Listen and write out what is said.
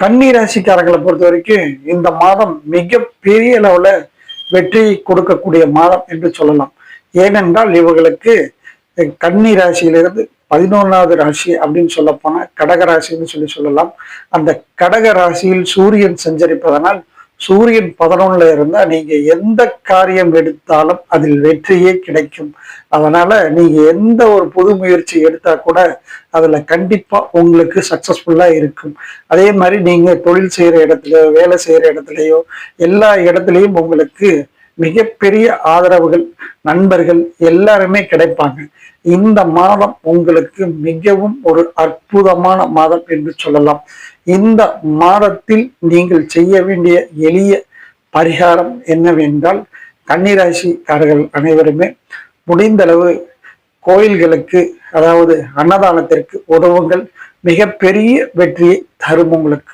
கன்னி ராசிக்காரங்களை பொறுத்த வரைக்கும் இந்த மாதம் மிக பெரிய வெற்றி கொடுக்கக்கூடிய மாதம் என்று சொல்லலாம். ஏனென்றால் இவர்களுக்கு கன்னி ராசியிலிருந்து பதினொன்றாவது ராசி அப்படின்னு சொல்ல போனா கடக ராசின்னு சொல்லி சொல்லலாம். அந்த கடக ராசியில் சூரியன் சஞ்சரிப்பதனால் சூரியன் பதினொன்னுல இருந்தா நீங்க எந்த காரியம் எடுத்தாலும் அதில் வெற்றியே கிடைக்கும். அதனால நீங்க எந்த ஒரு புது முயற்சி எடுத்தா கூட அதுல கண்டிப்பா உங்களுக்கு சக்சஸ்ஃபுல்லா இருக்கும். அதே மாதிரி நீங்க தொழில் செய்யற இடத்துல வேலை செய்யற இடத்துலயோ எல்லா இடத்துலயும் உங்களுக்கு மிகப்பெரிய ஆதரவுகள் நண்பர்கள் எல்லாருமே கிடைப்பாங்க. இந்த மாதம் உங்களுக்கு மிகவும் ஒரு அற்புதமான மாதம் என்று சொல்லலாம். இந்த மாதத்தில் நீங்கள் செய்ய வேண்டிய எளிய பரிகாரம் என்னவென்றால் கன்னிராசிக்காரர்கள் அனைவருமே முடிந்தளவு கோயில்களுக்கு அதாவது அன்னதானத்திற்கு உதவுங்கள் மிகப்பெரிய வெற்றியை தரும் உங்களுக்கு.